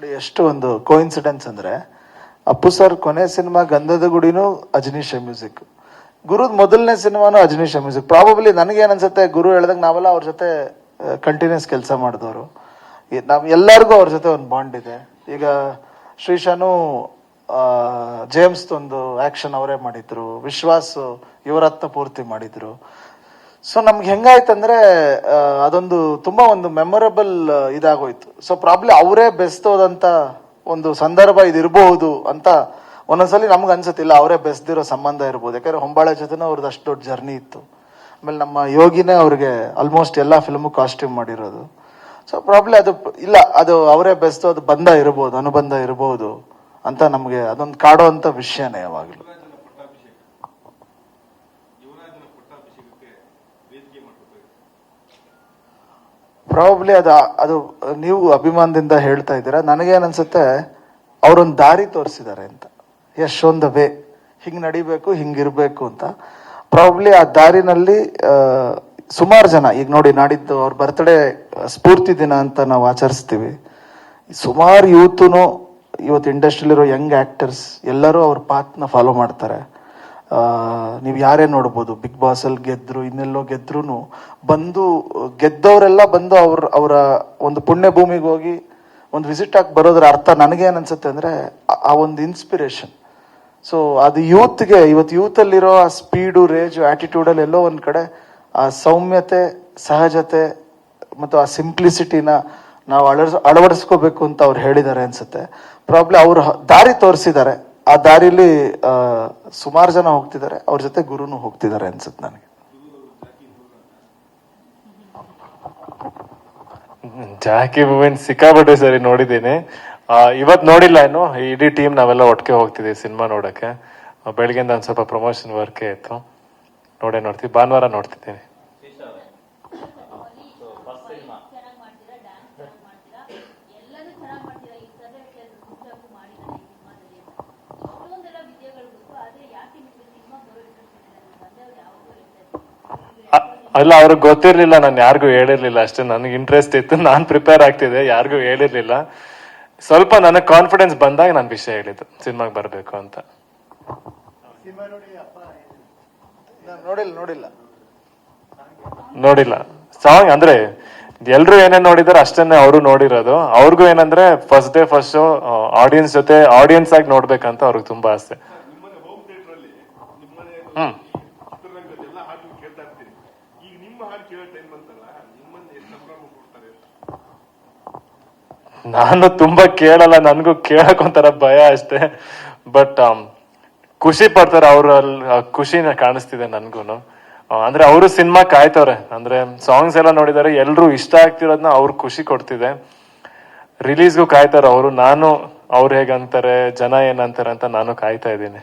ನೋಡಿ, ಎಷ್ಟು ಒಂದು ಕೋಇನ್ಸಿಡೆನ್ಸ್ ಅಂದ್ರೆ, ಅಪ್ಪು ಸರ್ ಕೊನೆ ಸಿನಿಮಾ ಗಂಧದ ಗುಡಿನೂ ಅಜನೀಶ ಮ್ಯೂಸಿಕ್ ಗುರುದ್ ಮೊದಲನೇ ಸಿನಿಮಾನು ಅಜನೀಶ ಮ್ಯೂಸಿಕ್ ಪ್ರಾಬಬ್ಲಿ ನನಗೇನು ಅನ್ಸುತ್ತೆ, ಗುರು ಹೇಳಿದಾಗ ನಾವೆಲ್ಲ ಅವ್ರ ಜೊತೆ ಕಂಟಿನ್ಯೂಸ್ ಕೆಲಸ ಮಾಡಿದವರು. ನಾವ್ ಎಲ್ಲರಿಗೂ ಅವ್ರ ಜೊತೆ ಒಂದು ಬಾಂಡ್ ಇದೆ. ಈಗ ಶ್ರೀಶಾನು ಜೇಮ್ಸ್ ಒಂದು ಆಕ್ಷನ್ ಅವರೇ ಮಾಡಿದ್ರು. ವಿಶ್ವಾಸ್ ಯುವರತ್ನ ಪೂರ್ತಿ ಮಾಡಿದ್ರು. ಸೊ ನಮ್ಗೆ ಹೆಂಗಾಯ್ತಂದ್ರೆ ಅದೊಂದು ತುಂಬಾ ಒಂದು ಮೆಮೊರಬಲ್ ಇದಾಗೋಯ್ತು. ಸೊ ಪ್ರಾಬ್ಲಿ ಅವರೇ ಬೆಸ್ತೋದಂತ ಒಂದು ಸಂದರ್ಭ ಇದಿರಬಹುದು ಅಂತ ಒಂದೊಂದ್ಸಲಿ ನಮ್ಗೆ ಅನ್ಸುತ್ತಿಲ್ಲ. ಅವರೇ ಬೆಸ್ದಿರೋ ಸಂಬಂಧ ಇರ್ಬೋದು. ಯಾಕಂದ್ರೆ ಹೊಂಬಾಳೆ ಜೊತೆನೂ ಅವ್ರದ್ದು ಅಷ್ಟು ದೊಡ್ಡ ಜರ್ನಿ ಇತ್ತು. ಆಮೇಲೆ ನಮ್ಮ ಯೋಗಿನೇ ಅವ್ರಿಗೆ ಆಲ್ಮೋಸ್ಟ್ ಎಲ್ಲಾ ಫಿಲ್ಮು ಕಾಸ್ಟ್ಯೂಮ್ ಮಾಡಿರೋದು. ಸೊ ಪ್ರಾಬ್ಲಿ ಅದು ಇಲ್ಲ, ಅದು ಅವರೇ ಬೆಸ್ತು ಅದು ಬಂಧ ಇರಬಹುದು ಅನುಬಂಧ ಇರಬಹುದು ಅಂತ ನಮಗೆ ಅದೊಂದು ಕಾಡೋ ವಿಷಯನೇ ಯಾವಾಗಲೂ. ಪ್ರಾಬಬ್ಲಿ ಅದು ಅದು ನೀವು ಅಭಿಮಾನದಿಂದ ಹೇಳ್ತಾ ಇದ್ದೀರಾ. ನನಗೇನನ್ಸುತ್ತೆ ಅವ್ರೊಂದು ದಾರಿ ತೋರಿಸಿದ್ದಾರೆ ಅಂತ. ಯಶ್ ದ ವೇ ಹಿಂಗೆ ನಡಿಬೇಕು ಹಿಂಗಿರ್ಬೇಕು ಅಂತ. ಪ್ರಾಬ್ಲಿ ಆ ದಾರಿನಲ್ಲಿ ಸುಮಾರು ಜನ, ಈಗ ನೋಡಿ ನಾಡಿದ್ದು ಅವ್ರ ಬರ್ತ್ಡೇ ಸ್ಫೂರ್ತಿ ದಿನ ಅಂತ ನಾವು ಆಚರಿಸ್ತೀವಿ. ಸುಮಾರು ಯೂತ್ನು ಇವತ್ತು ಇಂಡಸ್ಟ್ರಿಲಿರೋ ಯಂಗ್ ಆ್ಯಕ್ಟರ್ಸ್ ಎಲ್ಲರೂ ಅವ್ರ ಪಾತ್ನ ಫಾಲೋ ಮಾಡ್ತಾರೆ. ನೀವು ಯಾರೇ ನೋಡ್ಬೋದು ಬಿಗ್ ಬಾಸ್ ಅಲ್ಲಿ ಗೆದ್ರು, ಇನ್ನೆಲ್ಲೋ ಗೆದ್ರೂ ಬಂದು, ಗೆದ್ದವರೆಲ್ಲ ಬಂದು ಅವ್ರ, ಅವರ ಒಂದು ಪುಣ್ಯ ಭೂಮಿಗೆ ಹೋಗಿ ಒಂದು ವಿಸಿಟ್ ಆಗಿ ಬರೋದ್ರ ಅರ್ಥ ನನಗೇನು ಅನ್ಸುತ್ತೆ ಅಂದರೆ, ಆ- ಒಂದು ಇನ್ಸ್ಪಿರೇಷನ್ ಸೊ ಅದು ಯೂತ್ಗೆ ಇವತ್ತು ಯೂತಲ್ಲಿರೋ ಆ ಸ್ಪೀಡು ರೇಜು ಆ್ಯಟಿಟ್ಯೂಡಲ್ಲಿ ಎಲ್ಲೋ ಒಂದು ಕಡೆ ಆ ಸೌಮ್ಯತೆ, ಸಹಜತೆ ಮತ್ತು ಆ ಸಿಂಪ್ಲಿಸಿಟಿನ ನಾವು ಅಳವಡಿಸ್, ಅಳವಡಿಸ್ಕೋಬೇಕು ಅಂತ ಅವ್ರು ಹೇಳಿದ್ದಾರೆ ಅನ್ಸುತ್ತೆ. ಪ್ರಾಬ್ಲಿ ಅವರು ದಾರಿ ತೋರಿಸಿದ್ದಾರೆ. ಆ ದಾರಿಲಿ ಸುಮಾರು ಜನ ಹೋಗ್ತಿದ್ದಾರೆ. ಅವ್ರ ಜೊತೆ ಗುರುನು ಹೋಗ್ತಿದ್ದಾರೆ ಅನ್ಸುತ್ತೆ ನನಗೆ. ಜಾಕಿ ಮೂವಿನ್ ಸಿಕ್ಕಾಪಟ್ಟೆ ಸರಿ ನೋಡಿದ್ದೀನಿ. ಆ, ಇವತ್ ನೋಡಿಲ್ಲ ಏನು ಇಡೀ ಟೀಮ್ ನಾವೆಲ್ಲ ಒಟ್ಟಿಗೆ ಹೋಗ್ತಿದ್ದೀವಿ ಸಿನಿಮಾ ನೋಡಕ್ಕೆ. ಬೆಳಗ್ಗೆಯಿಂದ ಒಂದ್ ಸ್ವಲ್ಪ ಪ್ರಮೋಷನ್ ವರ್ಕ್ ಇತ್ತು. ನೋಡೇ ನೋಡ್ತೀವಿ. ಭಾನುವಾರ ನೋಡ್ತಿದ್ದೀನಿ. ಅಲ್ಲ ಅವ್ರಿಗೆ ಗೊತ್ತಿರ್ಲಿಲ್ಲ ನಾನು ಯಾರಿಗೂ ಹೇಳಿರ್ಲಿಲ್ಲ ಅಷ್ಟೇ. ನನಗೆ ಇಂಟ್ರೆಸ್ಟ್ ಇತ್ತು ನಾನು ಪ್ರಿಪೇರ್ ಆಗ್ತಿದ್ದೆ ಯಾರಿಗೂ ಹೇಳಿರ್ಲಿಲ್ಲ. ಸ್ವಲ್ಪ ನನಗೆ ಕಾನ್ಫಿಡೆನ್ಸ್ ಬಂದಾಗ ನಾನು ವಿಷಯ ಹೇಳಿದ್ದು ಸಿನಿಮಾಗೆ ಬರಬೇಕು ಅಂತ. ನೋಡಿಲ್ಲ ನೋಡಿಲ್ಲ. ನೋಡಿಲ್ಲ. ಸಾಂಗ್ ಅಂದ್ರೆ ಎಲ್ರು ಏನೇನ್ ನೋಡಿದಾರೆ ಅಷ್ಟನ್ನೇ ಅವರು ನೋಡಿರೋದು. ಅವ್ರಿಗೂ ಏನಂದ್ರೆ first day first show audience ಜೊತೆ ಆಡಿಯನ್ಸ್ ಆಗಿ ನೋಡ್ಬೇಕಂತ ಅವ್ರಿಗೆ ತುಂಬಾ ಆಸೆ. ಹ್ಮ್ ಚಿತ್ರರಂಗದೆಲ್ಲ ಹಾಡು ಕೇಳ್ತಾ ಇರ್ತೀನಿ ಈಗ ನಾನು ತುಂಬಾ ಕೇಳಲ್ಲ, ನನ್ಗೂ ಕೇಳಕ್ ಒಂಥರ ಭಯ ಅಷ್ಟೇ. ಬಟ್ ಖುಷಿ ಪಡ್ತಾರೆ ಅವ್ರ ಖುಷಿನ ಕಾಣಿಸ್ತಿದೆ ನನ್ಗೂನು. ಅಂದ್ರೆ ಅವರು ಸಿನಿಮಾ ಕಾಯ್ತವ್ರೆ. ಅಂದ್ರೆ ಸಾಂಗ್ಸ್ ಎಲ್ಲ ನೋಡಿದಾರೆ, ಎಲ್ರು ಇಷ್ಟ ಆಗ್ತಿರೋದ್ನ ಅವ್ರ ಖುಷಿ ಕೊಡ್ತಿದೆ. ರಿಲೀಸ್ಗೂ ಕಾಯ್ತಾರೆ ಅವರು. ನಾನು ಅವ್ರು ಹೇಗಂತಾರೆ, ಜನ ಏನಂತಾರೆ ಅಂತ ನಾನು ಕಾಯ್ತಾ ಇದ್ದೀನಿ.